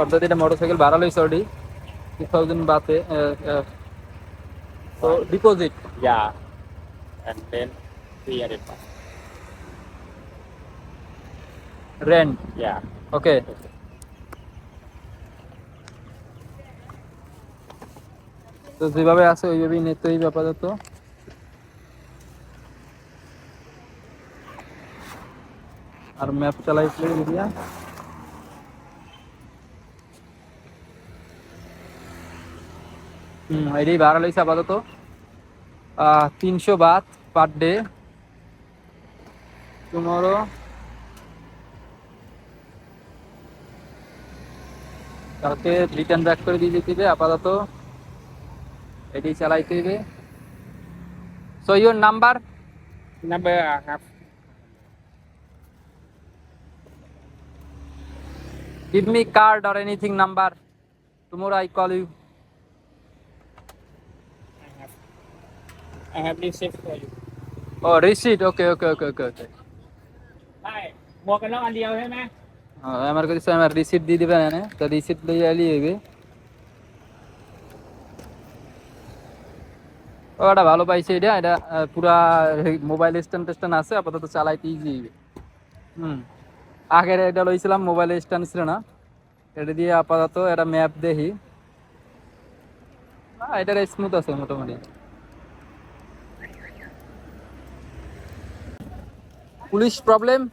অর্থাৎ এটা মোটরসাইকেল ভাড়া লইছে অলরেডি টু থাউজেন্ড বাতে তো deposit Yeah. And then three hundred baht. Rent Yeah. Okay তো যেভাবে আছে ওইভাবেই নিতে হইবে আপাতত আর ম্যাপ চালাইছিল এরিয়া হুম এটাই ভাড়া লইছে আপাতত। তিনশো বাত পার ডে টুমরো কালকে রিটার্ন ব্যাক করে দিয়ে আপাতত। এটাই চালাইতে হবে। So your number have give me card or anything number tomorrow i call you I have I have this shift for you. oh receipt okay okay okay okay okay ได้หมวกกันน็อกอันเดียวใช่ไหม হ্যাঁ, আমার কাছে আমার রিসিপ্ট দিয়ে দিবেন এনে তো রিসিপ্ট লই আলি হইবে ও এটা ভালো পাইছে এটা এটা আহ, পুরা মোবাইল স্ট্যান্ড টেস্ট্যান্ড আছে আপাতত চালাইতে ইজি হইবে হুম আগের এটা লইছিলাম মোবাইল স্ট্যান্ড ছিল না এটা দিয়ে আপাতত এটা ম্যাপ দেখি না এটার স্মুথ আছে মোটামুটি Police problem?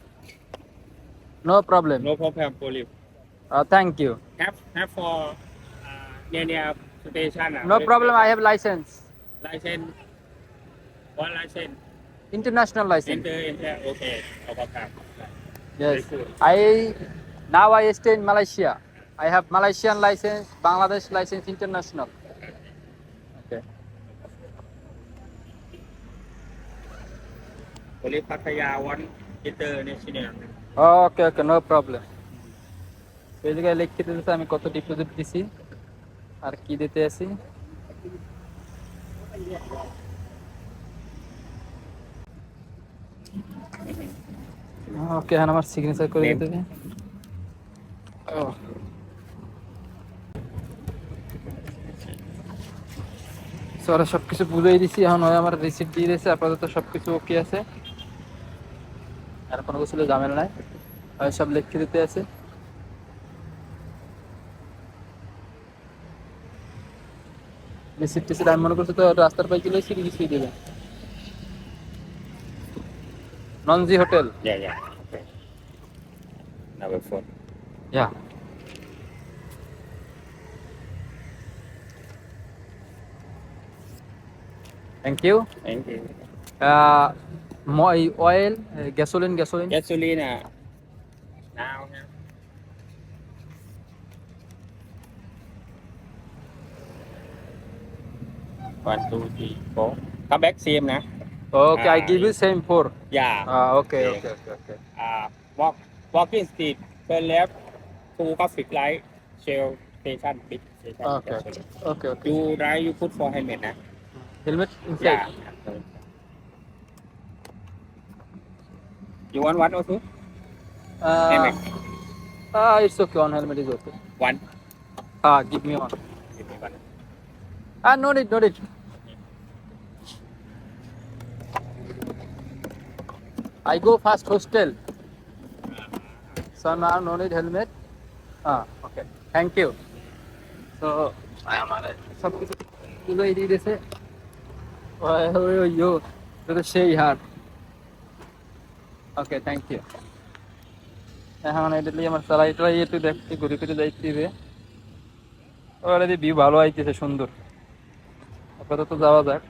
No problem. No problem, police. Uh, thank you. Have have for uh, near near station. Uh, no problem. I have license. License. What license? International license. Inter, inter okay. Okay. Yes. I now I stay in Malaysia. I have Malaysian license, Bangladesh license, international. Police Pattaya one international. Okay. Okay. No problem. লিখে দিতেছে আমি কত deposit দিছি আর কি দিতে আছি ওকে হ্যাঁ আমার সিগনেচার করে দিতে হবে ও So, ওরা সবকিছু বুঝাই দিছি এখন আমার রিসিপ্ট দিয়ে দিয়েছে আপাতত সবকিছু ওকে আছে আর কোনো কিছু ঝামেলা নাই। সব লিখে দিতে আছে। টিসিপ্ট আমি মনে করছি তো রাস্তার পাই চলে এসে কিছুই দেবে ননজি hotel. Yeah thank you Thank you. মই oil gasoline gasoline Gasoline ah. Now yeah. One, two, three, four. Come back same na. Okay I give you same four Yeah. Okay Okay. Okay okay okay Uh, walk walking street. Turn left. Two traffic light. Shell station. Big station. Okay gasoline. Okay okay You drive. You put for helmet na. Helmet inside Yeah. You want one or two? Helmet. Ah, it's okay. One helmet is okay. One. Ah, give me one. Give me one. Ah, no need, no need. I go fast hostel. So now no need helmet. Ah, okay. Thank you. So আমার সব কিছু তুলে দিয়ে দিয়েছে ওই ওই ইয়ো তো সেই হাট ওকে থ্যাংক ইউ এখন এটা লিয়ে আমার চালাই টালাই একটু দেখছি ঘুরে ফিরে যাইতে রে অলরেডি ভিউ ভালো আইতেছে, সুন্দর। আপাতত যাওয়া যাক।